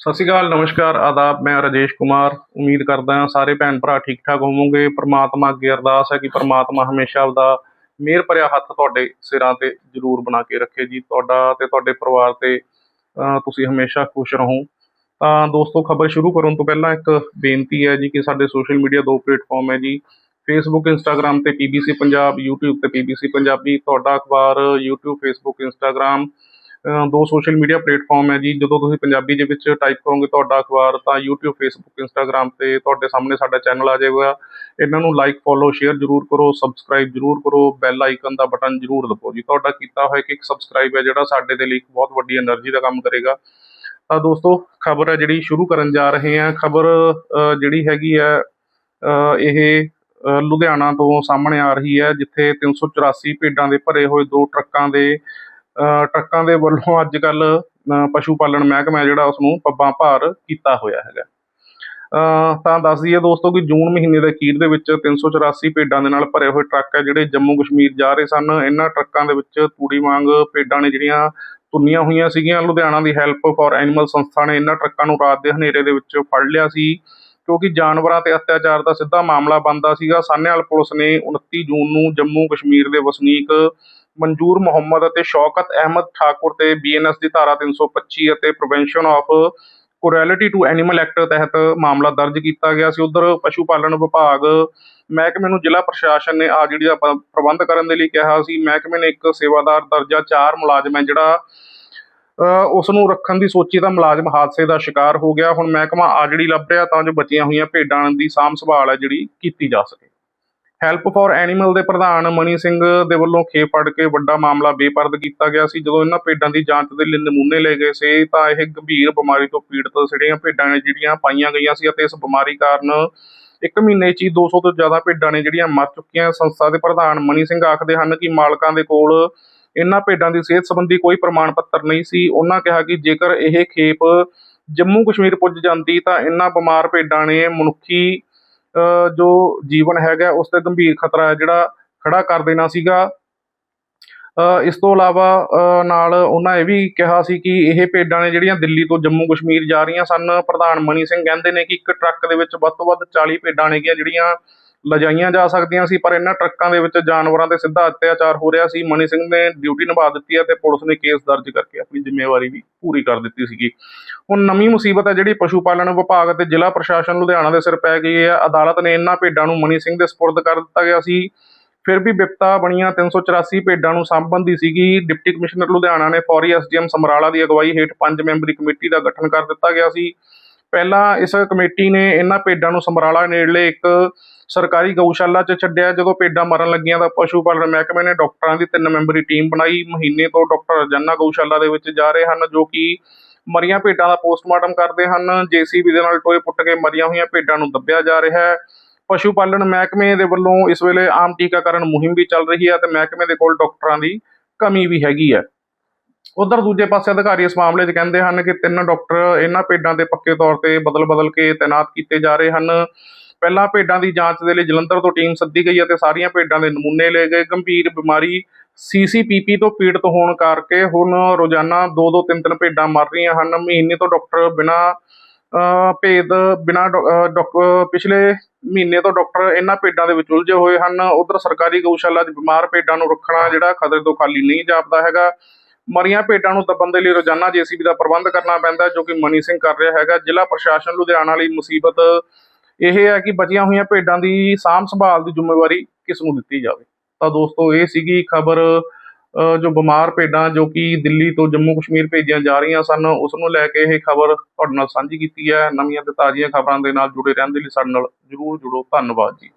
ਸਤਿ ਸ਼੍ਰੀ ਅਕਾਲ, ਨਮਸਕਾਰ, ਆਦਾਬ, ਮੈਂ ਰਾਜੇਸ਼ ਕੁਮਾਰ। ਉਮੀਦ ਕਰਦਾ ਹਾਂ ਸਾਰੇ ਭੈਣ ਭਰਾ ਠੀਕ ਠਾਕ ਹੋਵੋਗੇ। ਪ੍ਰਮਾਤਮਾ ਅੱਗੇ ਅਰਦਾਸ ਹੈ ਕਿ ਪ੍ਰਮਾਤਮਾ ਹਮੇਸ਼ਾ ਆਪਦਾ ਮਿਹਰ ਭਰਿਆ ਹੱਥ ਤੁਹਾਡੇ ਸਿਰਾਂ ਤੇ ਜ਼ਰੂਰ ਬਣਾ ਕੇ ਰੱਖੇ ਜੀ। ਤੁਹਾਡਾ ਤੇ ਤੁਹਾਡੇ ਪਰਿਵਾਰ ਤੇ ਤੁਸੀਂ ਹਮੇਸ਼ਾ ਖੁਸ਼ ਰਹੋ। ਤਾਂ ਦੋਸਤੋ, ਖਬਰ ਸ਼ੁਰੂ ਕਰਨ ਤੋਂ ਪਹਿਲਾਂ ਇੱਕ ਬੇਨਤੀ ਹੈ ਜੀ ਕਿ ਸਾਡੇ ਸੋਸ਼ਲ ਮੀਡੀਆ ਦੋ ਪਲੇਟਫਾਰਮ ਹੈ ਜੀ। ਫੇਸਬੁੱਕ ਇੰਸਟਾਗ੍ਰam ਤੇ ਪੀਬੀਸੀ ਪੰਜਾਬ YouTube ਤੇ ਪੀਬੀਸੀ ਪੰਜਾਬੀ ਤੁਹਾਡਾ ਅਖਬਾਰ YouTube ਫੇਸਬੁੱਕ ਇੰਸਟਾਗ੍ਰam ਦੋ ਸੋਸ਼ਲ ਮੀਡੀਆ ਪਲੇਟਫਾਰਮ ਹੈ ਜੀ, ਜਦੋਂ ਤੁਸੀਂ ਪੰਜਾਬੀ ਦੇ ਵਿੱਚ ਟਾਈਪ ਕਰੋਗੇ ਤੁਹਾਡਾ ਅਖਬਾਰ, ਤਾਂ YouTube, Facebook, Instagram ਤੇ ਤੁਹਾਡੇ ਸਾਹਮਣੇ ਸਾਡਾ ਚੈਨਲ ਆ ਜਾਏਗਾ। ਇਹਨਾਂ ਨੂੰ ਲਾਈਕ ਫੋਲੋ ਸ਼ੇਅਰ ਜਰੂਰ ਕਰੋ ਸਬਸਕ੍ਰਾਈਬ ਜਰੂਰ ਕਰੋ ਬੈਲ ਆਈਕਨ ਦਾ ਬਟਨ ਜਰੂਰ ਦਬੋ ਜੀ। ਤੁਹਾਡਾ ਕੀਤਾ ਹੋਇਆ ਕਿ ਇੱਕ ਸਬਸਕ੍ਰਾਈਬ ਹੈ ਜਿਹੜਾ ਸਾਡੇ ਦੇ ਲਈ ਇੱਕ ਬਹੁਤ ਵੱਡੀ એનર્ਜੀ ਦਾ ਕੰਮ ਕਰੇਗਾ। ਤਾਂ ਦੋਸਤੋ, ਖਬਰ ਹੈ ਜਿਹੜੀ ਸ਼ੁਰੂ ਕਰਨ ਜਾ ਰਹੇ ਹਾਂ। ਖਬਰ ਜਿਹੜੀ ਹੈਗੀ ਹੈ ਇਹ ਲੁਧਿਆਣਾ ਤੋਂ ਸਾਹਮਣੇ ਆ ਰਹੀ ਹੈ, ਜਿੱਥੇ 384 ਭੇਡਾਂ ਦੇ ਭਰੇ ਹੋਏ ਦੋ ਟਰੱਕਾਂ ਦੇ ਟਰੱਕਾਂ ਦੇ ਵੱਲੋਂ ਅੱਜ ਕੱਲ ਪਸ਼ੂ ਪਾਲਣ ਮਹਿਕਮਾ ਜਿਹੜਾ ਉਸ ਨੂੰ ਪੱਬਾਂ ਭਾਰ ਕੀਤਾ ਹੋਇਆ ਹੈਗਾ। ਅਹ ਤਾਂ ਦੱਸ ਦਈਏ ਦੋਸਤੋ ਕਿ ਜੂਨ ਮਹੀਨੇ ਦੇ ਅਖੀਰ ਦੇ ਵਿੱਚ 384 ਭੇਡਾਂ ਦੇ ਨਾਲ ਭਰੇ ਹੋਏ ਟਰੱਕ ਹੈ ਜਿਹੜੇ ਜੰਮੂ ਕਸ਼ਮੀਰ ਜਾ ਰਹੇ ਸਨ। ਇਹਨਾਂ ਟਰੱਕਾਂ ਦੇ ਵਿੱਚ ਤੂੜੀ ਵਾਂਗ ਭੇਡਾਂ ਨੇ ਜਿਹੜੀਆਂ ਤੁੰਨੀਆਂ ਹੋਈਆਂ ਸੀਗੀਆਂ। ਲੁਧਿਆਣਾ ਦੀ ਹੈਲਪ ਫਾਰ ਐਨੀਮਲ ਸੰਸਥਾ ਨੇ ਇਹਨਾਂ ਟਰੱਕਾਂ ਨੂੰ ਰਾਤ ਦੇ ਹਨੇਰੇ ਦੇ ਵਿੱਚ ਫੜ ਲਿਆ ਸੀ, ਕਿਉਂਕਿ ਜਾਨਵਰਾਂ ਤੇ ਅਤਿਆਚਾਰ ਦਾ ਸਿੱਧਾ ਮਾਮਲਾ ਬਣਦਾ ਸੀਗਾ। ਸਾਹਨੇਵਾਲ ਪੁਲਿਸ ਨੇ 29 ਜੂਨ ਨੂੰ ਜੰਮੂ ਕਸ਼ਮੀਰ ਦੇ ਵਸਨੀਕ ਮਨਜੂਰ ਮੁਹੰਮਦ ਅਤੇ ਸ਼ੌਕਤ ਅਹਿਮਦ ਠਾਕੁਰ ਤੇ ਬੀਐਨਐਸ ਦੀ ਧਾਰਾ 325 ਅਤੇ prevention of cruelty to animal act ਤਹਿਤ ਮਾਮਲਾ ਦਰਜ ਕੀਤਾ ਗਿਆ ਸੀ। ਉਧਰ ਪਸ਼ੂ ਪਾਲਣ ਵਿਭਾਗ ਮਹਿਕਮੇ ਨੂੰ ਜ਼ਿਲ੍ਹਾ ਪ੍ਰਸ਼ਾਸਨ ਨੇ ਆ ਜਿਹੜੀ ਦਾ ਪ੍ਰਬੰਧ ਕਰਨ ਦੇ ਲਈ ਕਿਹਾ ਸੀ, ਮਹਿਕਮੇ ਨੇ ਇੱਕ ਸੇਵਾਦਾਰ ਦਰਜਾ 4 ਮੁਲਾਜ਼ਮ ਹੈ ਜਿਹੜਾ ਉਸ ਨੂੰ ਰੱਖਣ ਦੀ ਸੋਚੀ ਤਾਂ ਮੁਲਾਜ਼ਮ ਹਾਦਸੇ ਦਾ ਸ਼ਿਕਾਰ ਹੋ ਗਿਆ। ਹੁਣ ਮਹਿਕਮਾ ਆ ਜਿਹੜੀ ਲੱਭ ਰਿਹਾ ਤਾਂ ਜੋ ਬਚੀਆਂ ਹੋਈਆਂ ਭੇਡਾਂ ਦੀ ਸਾਂਭ ਸੰਭਾਲ ਹੈ ਜਿਹੜੀ ਕੀਤੀ ਜਾ ਸਕੇ। ਹੈਲਪ ਫਾਰ ਐਨੀਮਲ ਦੇ ਪ੍ਰਧਾਨ ਮਨੀ ਸਿੰਘ ਦੇ ਵੱਲੋਂ ਖੇਪ ਫੜ ਕੇ ਵੱਡਾ ਮਾਮਲਾ ਬੇਪਰਦ ਕੀਤਾ ਗਿਆ ਸੀ। ਜਦੋਂ ਇਹਨਾਂ ਭੇਡਾਂ ਦੀ ਜਾਂਚ ਦੇ ਲਈ ਨਮੂਨੇ ਲਏ ਗਏ ਸੀ, ਤਾਂ ਇਹ ਗੰਭੀਰ ਬਿਮਾਰੀ ਤੋਂ ਪੀੜਤ ਜਿਹੜੀਆਂ ਭੇਡਾਂ ਨੇ ਜਿਹੜੀਆਂ ਪਾਈਆਂ ਗਈਆਂ ਸੀ ਅਤੇ ਇਸ ਬਿਮਾਰੀ ਕਾਰਨ ਇੱਕ ਮਹੀਨੇ 'ਚ ਹੀ 200 ਤੋਂ ਜ਼ਿਆਦਾ ਭੇਡਾਂ ਨੇ ਜਿਹੜੀਆਂ ਮਰ ਚੁੱਕੀਆਂ ਸੰਸਥਾ ਦੇ ਪ੍ਰਧਾਨ ਮਨੀ ਸਿੰਘ ਆਖਦੇ ਹਨ ਕਿ ਮਾਲਕਾਂ ਦੇ ਕੋਲ ਇਹਨਾਂ ਭੇਡਾਂ ਦੀ ਸਿਹਤ ਸੰਬੰਧੀ ਕੋਈ ਪ੍ਰਮਾਣ ਪੱਤਰ ਨਹੀਂ ਸੀ। ਉਹਨਾਂ ਕਿਹਾ ਕਿ ਜੇਕਰ ਇਹ ਖੇਪ ਜੰਮੂ ਕਸ਼ਮੀਰ ਪੁੱਜ ਜਾਂਦੀ ਤਾਂ ਇਹਨਾਂ ਬਿਮਾਰ ਭੇਡਾਂ ਨੇ ਮਨੁੱਖੀ ਜੋ ਜੀਵਨ ਹੈਗਾ, ਉਸ ਤੇ ਗੰਭੀਰ ਖਤਰਾ ਹੈ, ਜਿਹੜਾ ਖੜਾ ਕਰ ਦੇਣਾ ਸੀਗਾ। ਅਹ ਇਸ ਤੋਂ ਇਲਾਵਾ, ਅਹ ਨਾਲ ਉਹਨਾਂ ਇਹ ਵੀ ਕਿਹਾ ਸੀ ਕਿ ਇਹ ਭੇਡਾਂ ਨੇ ਜਿਹੜੀਆਂ ਦਿੱਲੀ ਤੋਂ ਜੰਮੂ ਕਸ਼ਮੀਰ ਜਾ ਰਹੀਆਂ ਸਨ, ਪ੍ਰਧਾਨ ਮਨੀ ਸਿੰਘ ਕਹਿੰਦੇ ਨੇ ਕਿ ਇੱਕ ਟਰੱਕ ਦੇ ਵਿੱਚ ਵੱਧ ਤੋਂ ਵੱਧ 40 ਭੇਡਾਂ ਨੇਗੀਆਂ ਜਿਹੜੀਆਂ ਲਿਜਾਈਆਂ ਜਾ ਸਕਦੀਆਂ ਸੀ, ਪਰ ਇਹਨਾਂ ਟਰੱਕਾਂ ਦੇ ਵਿੱਚ ਜਾਨਵਰਾਂ ਤੇ ਸਿੱਧਾ ਅਤਿਆਚਾਰ ਹੋ ਰਿਹਾ ਸੀ। ਮਨੀ ਸਿੰਘ ਨੇ ਡਿਊਟੀ ਨਿਭਾ ਦਿੱਤੀ ਹੈ ਤੇ ਪੁਲਿਸ ਨੇ ਕੇਸ ਦਰਜ ਕਰਕੇ ਆਪਣੀ ਜ਼ਿੰਮੇਵਾਰੀ ਵੀ ਪੂਰੀ ਕਰ ਦਿੱਤੀ ਸੀਗੀ। ਹੁਣ ਨਵੀਂ ਮੁਸੀਬਤ ਹੈ ਜਿਹੜੀ ਪਸ਼ੂ ਪਾਲਣ ਵਿਭਾਗ ਅਤੇ ਜ਼ਿਲ੍ਹਾ ਪ੍ਰਸ਼ਾਸਨ ਲੁਧਿਆਣਾ ਦੇ ਸਿਰ ਪੈ ਗਈ ਹੈ। ਅਦਾਲਤ ਨੇ ਇਹਨਾਂ ਭੇਡਾਂ ਨੂੰ ਮਨੀ ਸਿੰਘ ਦੇ ਸਪੁਰਦ ਕਰ ਦਿੱਤਾ ਗਿਆ ਸੀ। ਫਿਰ ਵੀ ਵਿਪਤਾ ਬਣੀਆਂ 384 ਭੇਡਾਂ ਨੂੰ ਸਾਂਭਣ ਦੀ ਸੀਗੀ। ਡਿਪਟੀ ਕਮਿਸ਼ਨਰ ਲੁਧਿਆਣਾ ਨੇ ਫੌਰੀ ਐਸਡੀਐਮ ਸਮਰਾਲਾ ਦੀ ਅਗਵਾਈ ਹੇਠ ਪੰਜ ਮੈਂਬਰੀ ਕਮੇਟੀ ਦਾ ਗਠਨ ਕਰ ਦਿੱਤਾ ਗਿਆ ਸੀ। ਪਹਿਲਾਂ ਇਸ ਕਮੇਟੀ ਨੇ ਇਹਨਾਂ ਭੇਡਾਂ ਨੂੰ ਸਮਰਾਲਾ ਨੇੜਲੇ ਇੱਕ ਸਰਕਾਰੀ ਗਊਸ਼ਾਲਾ 'ਚ ਛੱਡਿਆ, ਜਦੋਂ ਭੇਡਾਂ ਮਰਨ ਲੱਗੀਆਂ ਤਾਂ ਪਸ਼ੂ ਪਾਲਣ ਮਹਿਕਮੇ ਨੇ ਡਾਕਟਰਾਂ ਦੀ ਤਿੰਨ ਮੈਂਬਰੀ ਟੀਮ ਬਣਾਈ। ਮਹੀਨੇ ਤੋਂ ਡਾਕਟਰ ਰਜਨਾ ਗਊਸ਼ਾਲਾ ਦੇ ਵਿੱਚ ਜਾ ਰਹੇ ਹਨ, ਜੋ ਕਿ ਮਰੀਆਂ ਭੇਡਾਂ ਦਾ ਪੋਸਟਮਾਰਟਮ ਕਰਦੇ ਹਨ। ਜੀਸੀਬੀ ਦੇ ਨਾਲ ਟੋਏ ਪੁੱਟ ਕੇ ਮਰੀਆਂ ਹੋਈਆਂ ਭੇਡਾਂ ਨੂੰ ਦੱਬਿਆ ਜਾ ਰਿਹਾ ਹੈ। ਪਸ਼ੂ ਪਾਲਣ ਮਹਿਕਮੇ ਦੇ ਵੱਲੋਂ ਇਸ ਵੇਲੇ ਆਮ ਟੀਕਾਕਰਨ ਮੁਹਿੰਮ ਵੀ ਚੱਲ ਰਹੀ ਹੈ ਤੇ ਮਹਿਕਮੇ ਦੇ ਕੋਲ ਡਾਕਟਰਾਂ ਦੀ ਕਮੀ ਵੀ ਹੈਗੀ ਹੈ। ਉਧਰ ਦੂਜੇ ਪਾਸੇ ਅਧਿਕਾਰੀ ਇਸ ਮਾਮਲੇ 'ਚ ਕਹਿੰਦੇ ਹਨ ਕਿ ਤਿੰਨ ਡਾਕਟਰ ਇਹਨਾਂ ਭੇਡਾਂ ਦੇ ਪੱਕੇ ਤੌਰ ਤੇ ਬਦਲ-ਬਦਲ ਕੇ ਤਾਇਨਾਤ ਕੀਤੇ ਜਾ ਰਹੇ ਹਨ। ਪਹਿਲਾਂ ਭੇਡਾਂ ਦੀ ਜਾਂਚ ਦੇ ਲਈ ਜਲੰਧਰ ਤੋਂ ਟੀਮ ਸੱਦੀ ਗਈ ਅਤੇ ਸਾਰੀਆਂ ਭੇਡਾਂ ਦੇ ਨਮੂਨੇ ਲਏ ਗਏ। ਗੰਭੀਰ ਬਿਮਾਰੀ ਸੀਸੀਪੀਪੀ ਤੋਂ ਪੀੜਤ ਹੋਣ ਕਰਕੇ ਹੁਣ ਰੋਜ਼ਾਨਾ 2-2 3-3 ਭੇਡਾਂ ਮਰ ਰਹੀਆਂ ਹਨ। ਮਹੀਨੇ ਤੋਂ ਡਾਕਟਰ ਬਿਨਾ ਭੇਦ ਬਿਨਾ ਡਾਕਟਰ ਪਿਛਲੇ ਮਹੀਨੇ ਤੋਂ ਡਾਕਟਰ ਇਹਨਾਂ ਭੇਡਾਂ ਦੇ ਵਿੱਚ ਉਲਝੇ ਹੋਏ ਹਨ। ਉਧਰ ਸਰਕਾਰੀ ਗਊਸ਼ਾਲਾ 'ਚ ਬਿਮਾਰ ਭੇਡਾਂ ਨੂੰ ਰੱਖਣਾ ਜਿਹੜਾ ਖਤਰੇ ਤੋਂ ਖਾਲੀ ਨਹੀਂ ਜਾਪਦਾ ਹੈਗਾ। ਮਰੀਆਂ ਭੇਡਾਂ ਨੂੰ ਦੱਬਣ ਦੇ ਲਈ ਰੋਜ਼ਾਨਾ ਜੀਸੀਬੀ ਦਾ ਪ੍ਰਬੰਧ ਕਰਨਾ ਪੈਂਦਾ ਜੋ ਕਿ ਮਨੀ ਸਿੰਘ ਕਰ ਰਿਹਾ ਹੈਗਾ। ਜ਼ਿਲ੍ਹਾ ਪ੍ਰਸ਼ਾਸਨ ਲੁਧਿਆਣਾ ਲਈ ਮੁਸੀਬਤ ਇਹ ਹੈ ਕਿ ਬਚੀਆਂ ਹੋਈਆਂ ਭੇਡਾਂ ਦੀ ਸਾਂਭ ਸੰਭਾਲ ਦੀ ਜ਼ਿੰਮੇਵਾਰੀ ਕਿਸ ਨੂੰ ਦਿੱਤੀ ਜਾਵੇ? ਤਾਂ ਦੋਸਤੋ, ਇਹ ਸੀਗੀ ਖਬਰ ਜੋ ਬਿਮਾਰ ਭੇਡਾਂ ਜੋ ਕਿ ਦਿੱਲੀ ਤੋਂ ਜੰਮੂ ਕਸ਼ਮੀਰ ਭੇਜੀਆਂ ਜਾ ਰਹੀਆਂ ਸਨ, ਉਸ ਨੂੰ ਲੈ ਕੇ ਇਹ ਖਬਰ ਤੁਹਾਡੇ ਨਾਲ ਸਾਂਝੀ ਕੀਤੀ ਹੈ। ਨਵੀਆਂ ਤੇ ਤਾਜ਼ੀਆਂ ਖਬਰਾਂ ਦੇ ਨਾਲ ਜੁੜੇ ਰਹਿਣ ਦੇ ਲਈ ਸਾਡੇ ਨਾਲ ਜਰੂਰ ਜੁੜੋ। ਧੰਨਵਾਦ ਜੀ।